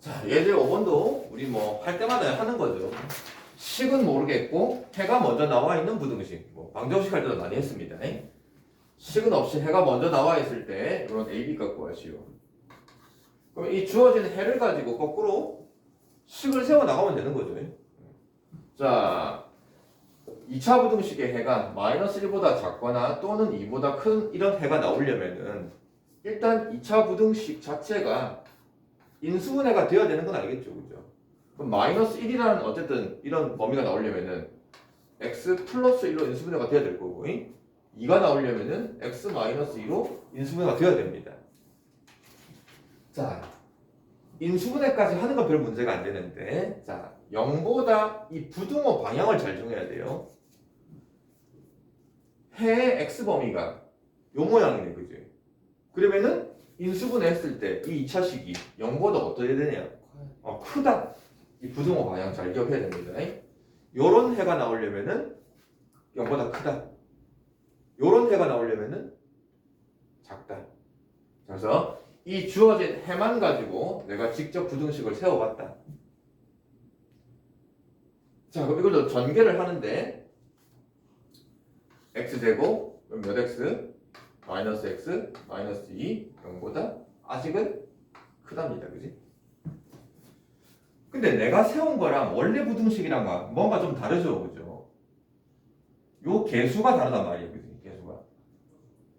자, 예제 5번도 우리 뭐 할 때마다 하는 거죠. 식은 모르겠고 해가 먼저 나와 있는 부등식. 뭐 방정식 할 때도 많이 했습니다. 식은 없이 해가 먼저 나와 있을 때 이런 A, B 갖고 하시오. 그럼 이 주어진 해를 가지고 거꾸로 식을 세워 나가면 되는 거죠. 자, 2차 부등식의 해가 마이너스 1보다 작거나 또는 2보다 큰 이런 해가 나오려면은 일단 2차 부등식 자체가 인수분해가 되어야 되는 건 알겠죠, 그죠? 그럼 마이너스 1이라는 어쨌든 이런 범위가 나오려면은 x 플러스 1로 인수분해가 돼야 될 거고, 2가 나오려면은 x 마이너스 2로 인수분해가 되어야 됩니다. 자, 인수분해까지 하는 건 별 문제가 안 되는데, 자, 0보다 이 부등호 방향을 잘 정해야 돼요. 해의 x 범위가 요 모양이네, 그지? 그러면은 인수분해 했을 때 이 2차 식이 0보다 어떻게 되냐? 어, 크다. 이 부등호 방향 잘 기억해야 됩니다. 요런 해가 나오려면은 0보다 크다. 요런 해가 나오려면은 작다. 그래서 이 주어진 해만 가지고 내가 직접 부등식을 세워봤다. 자, 그럼 이걸로 전개를 하는데 x제곱 몇 x 마이너스 x 마이너스 2 0보다 아직은 크답니다. 그지? 근데 내가 세운 거랑 원래 부등식이랑 뭔가 좀 다르죠. 그죠? 요 개수가 다르단 말이에요. 그지? 개수가.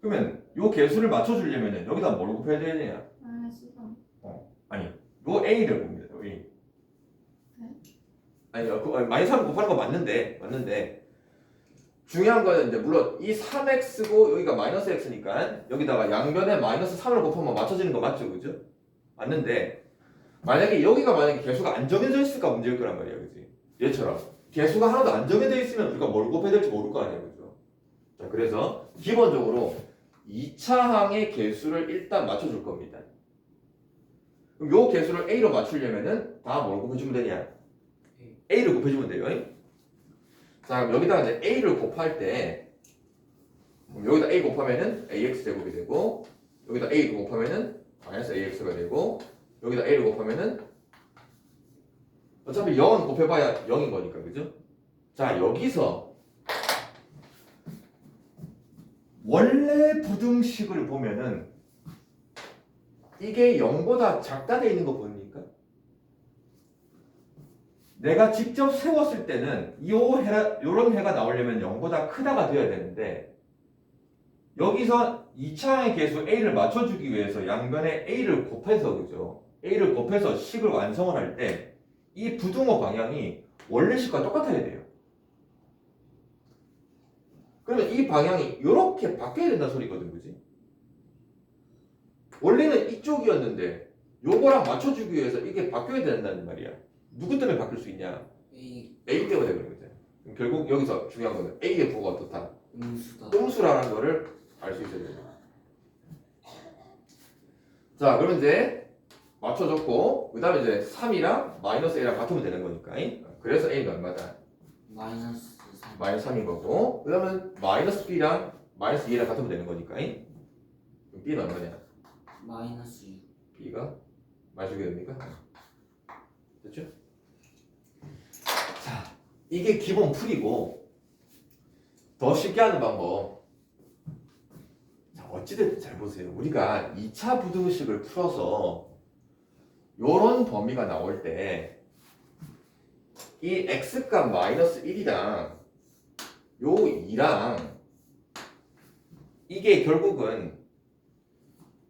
그러면 요 개수를 맞춰주려면 여기다 뭘 곱해야 되느냐? 마이너스 3. 아니, 요 a를 봅니다. 요 a. 네? 아니요, 그 마이너스 3 곱하는 거 맞는데, 맞는데 중요한 거는 이제 물론 이 3x고 여기가 마이너스 x니까 여기다가 양변에 마이너스 3을 곱하면 맞춰지는 거 맞죠, 그죠? 맞는데 만약에 여기가 만약에 개수가 안 정해져 있을까 문제일 거란 말이야, 그지? 얘처럼 개수가 하나도 안 정해져 있으면 우리가 뭘 곱해야 될지 모를 거 아니야, 그죠? 자, 그래서 기본적으로 2차 항의 개수를 일단 맞춰줄 겁니다. 그럼 요 개수를 a로 맞추려면은 다 뭘 곱해주면 되냐? a를 곱해주면 돼요. 자, 그럼 여기다가 이제 a를 곱할 때 여기다 a 곱하면은 ax 제곱이 되고 여기다 a 곱하면은 마이너스 ax가 되고 여기다 a를 곱하면은 어차피 0은 곱해봐야 0인 거니까 그죠? 자 여기서 원래 부등식을 보면은 이게 0보다 작다 돼 있는 거 보입니까? 내가 직접 세웠을 때는 요런 해가 나오려면 0보다 크다가 돼야 되는데 여기서 2차의 개수 a를 맞춰주기 위해서 양변에 a를 곱해서 그죠? a를 곱해서 식을 완성을 할 때 이 부등호 방향이 원래 식과 똑같아야 돼요. 그러면 이 방향이 이렇게 바뀌어야 된다는 소리거든, 그지? 원래는 이쪽이었는데 요거랑 맞춰주기 위해서 이게 바뀌어야 된다는 말이야. 누구 때문에 바뀔 수 있냐? A A 때문에 그런. 그럼 결국 여기서 중요한 거는 A의 부호가 어떻다? 음수다. 음수라는 거를 알 수 있어야 돼요. 자, 그러면 이제 맞춰줬고, 그 다음에 이제 3이랑 마이너스 A랑 같으면 되는 거니까. 그래서 A는 얼마다? 마이너스 3. 마이너스 3인 거고, 그 다음에 마이너스 B랑 마이너스 2랑 같으면 되는 거니까. 그럼 B는 얼마냐? 마이너스 6. B가 마주게 됩니까? 됐죠? 자, 이게 기본 풀이고 더 쉽게 하는 방법. 자, 어찌됐든 잘 보세요. 우리가 2차 부등식을 풀어서 요런 범위가 나올 때 이 x값 마이너스 1이랑 요 2랑 이게 결국은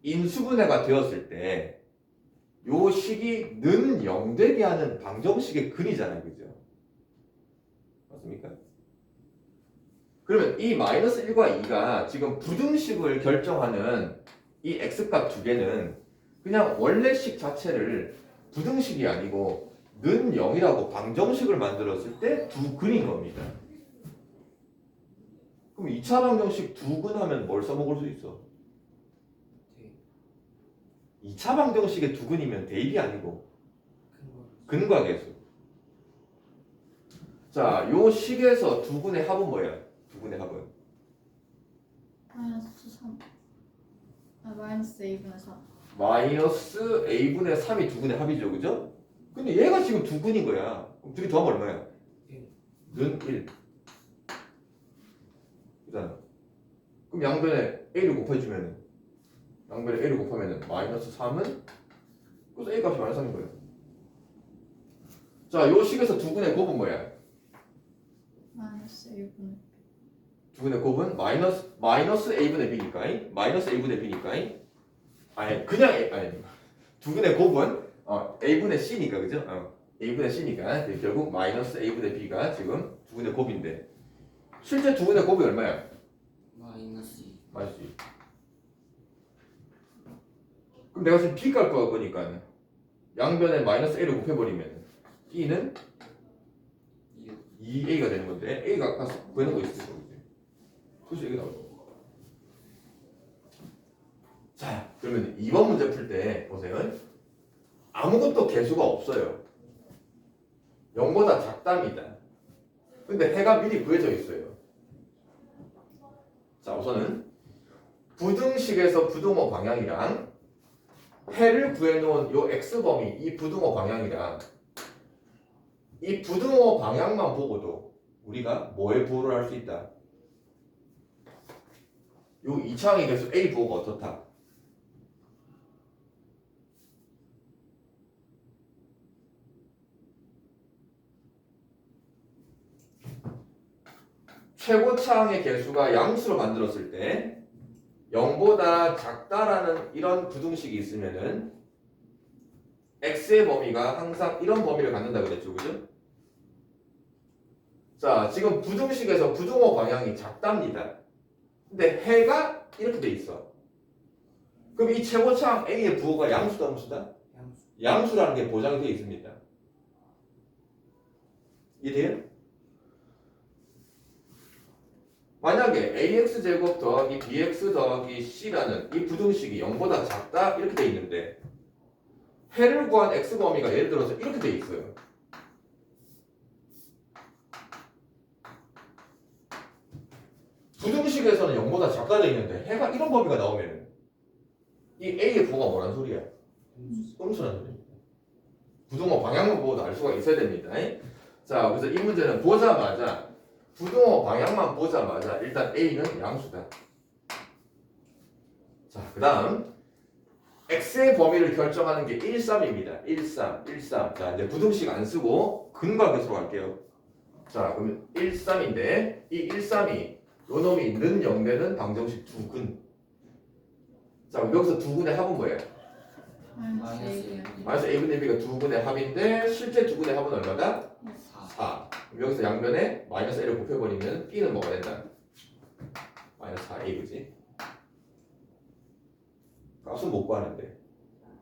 인수분해가 되었을 때 요 식이 는 0 되게 하는 방정식의 근이잖아요. 그죠? 맞습니까? 그러면 이 마이너스 1과 2가 지금 부등식을 결정하는 이 x값 두 개는 그냥 원래 식 자체를 부등식이 아니고 는 0이라고 방정식을 만들었을 때 두 근인 겁니다. 그럼 2차 방정식 두 근 하면 뭘 써먹을 수 있어? 네. 2차 방정식의 두 근이면 대입이 아니고. 근과 계수. 자, 요 식에서 두 근의 합은 뭐야? 두 근의 합은 마이너스 3. 아, 마이너스 2분의 3. 마이너스 a분의 3이 두 군의 합이죠, 그죠? 근데 얘가 지금 두 군인 거야. 그럼 둘이 더하면 얼마야? 일. 는 1. 그잖아. 그럼 양변에 a를 곱해주면은 양변에 a를 곱하면은 마이너스 3은 그래서 a 값이 마이너스 3인 거예요. 자, 요 식에서 두 군의 곱은 뭐야? 마이너스 1분의 두 군의 곱은 마이너스 마이너스 a분의 b니까 마이너스 a분의 b니까 아니 그냥 a 아니 두 군의 곱은 어, a분의 c니까 그죠? 어, a분의 c니까 결국 마이너스 a분의 b가 지금 두 군의 곱인데 실제 두 군의 곱이 얼마야? 마이너스 2 마이너스 2. 그럼 내가 지금 b 갈 거니까 양변에 마이너스 a를 곱해버리면 b는 6 2a가 되는 건데 a가 아까 구해놓은 거 거지. 그래서 이게 나오죠. 자, 그러면 2번 문제 풀 때 보세요. 아무것도 개수가 없어요. 0보다 작답니다. 근데 해가 미리 구해져 있어요. 자, 우선은 부등식에서 부등호 방향이랑 해를 구해놓은 요 x범위 이 부등호 방향이랑 이 부등호 방향만 보고도 우리가 뭐에 부호를 할 수 있다? 요 이차항의 개수 A 부호가 어떻다? 최고 차항의 개수가 양수로 만들었을 때 0보다 작다라는 이런 부등식이 있으면은 x의 범위가 항상 이런 범위를 갖는다 그랬죠, 그죠? 자, 지금 부등식에서 부등호 방향이 작답니다. 근데 해가 이렇게 돼 있어. 그럼 이 최고차항 A의 부호가 양수다, 음수다? 양수 양수라는 게 보장이 되어 있습니다. 이해돼요? 만약에 ax 제곱 더하기 bx 더하기 c라는 이 부등식이 0보다 작다 이렇게 돼 있는데 해를 구한 x 범위가 예를 들어서 이렇게 돼 있어요. 부등식에서는 0보다 작다 돼 있는데 해가 이런 범위가 나오면 이 a의 부호가 뭐란 소리야? 음수 음수라는 소리입니다. 부등호 방향만 보고도 알 수가 있어야 됩니다. 자, 그래서 이 문제는 보자마자 부등호 방향만 보자마자 일단 A는 양수다. 자, 그 다음 X의 범위를 결정하는 게 1, 3입니다. 1, 3, 1, 3. 자, 이제 부등식 안 쓰고 근과 계수로 갈게요. 자, 그러면 1, 3인데 이 1, 3이 요 놈이 는 0되는 방정식 두 근. 자, 그럼 여기서 두 근의 합은 뭐예요? 마이너스 마이너스 1분의 1 마이너스 a분의 b가 두 분의 합인데 실제 두 분의 합은 얼마다? 4 4. 그럼 여기서 양변에 마이너스 a를 곱해버리면 b는 뭐가 된다? 마이너스 4a 그지? 값은 못 구하는데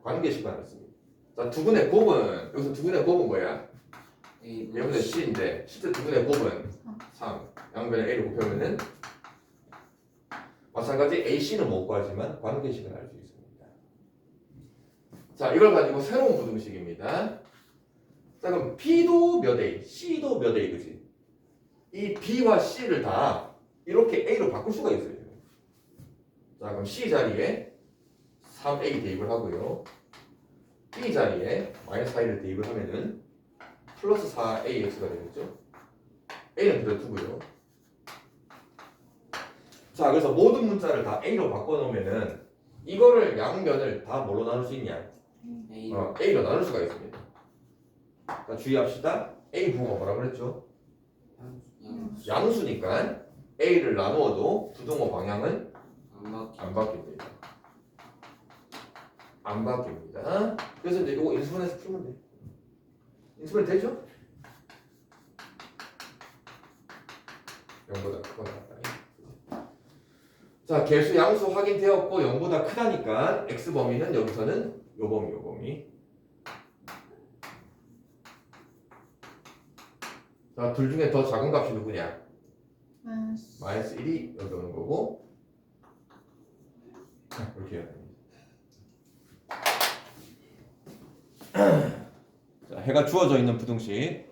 관계식 관했습니다. 자, 두 분의 곱은 여기서 두 분의 곱은 뭐야? A 얘분의 c인데 실제 두 분의 곱은 3. 양변에 a를 곱해보면은 마찬가지 ac는 못 구하지만 관계식은 알 수 있습니다. 자, 이걸 가지고 새로운 부등식입니다. 자, 그럼 B도 몇 A, C도 몇 A, 그지? 이 B와 C를 다 이렇게 A로 바꿀 수가 있어요. 자, 그럼 C 자리에 3A 대입을 하고요. B 자리에 마이너스 4를 대입을 하면은 플러스 4AX가 되겠죠? A는 그대로 두고요. 자, 그래서 모든 문자를 다 A로 바꿔놓으면은 이거를 양변을 다 뭘로 나눌 수 있냐? A 어, A로 나눌 수가 있습니다. 자, 주의합시다. A 부호가 뭐라 그랬죠? 양수 양수니까 A를 나누어도 부등호 방향은 안 바뀝니다. 안 바뀝니다. 그래서 이제 이거 인수분해서 풀면 돼. 인수분해 되죠? 0보다 크거나 같다. 자, 개수 양수 확인되었고 0보다 크다니까 x 범위는 여기서는 요 범위 요 범위. 자, 둘 중에 더 작은 값이 누구냐? 마이너스 마이너스 1이 여기 오는 거고 자, 이렇게 해야 됩니다. 자, 해가 주어져 있는 부등식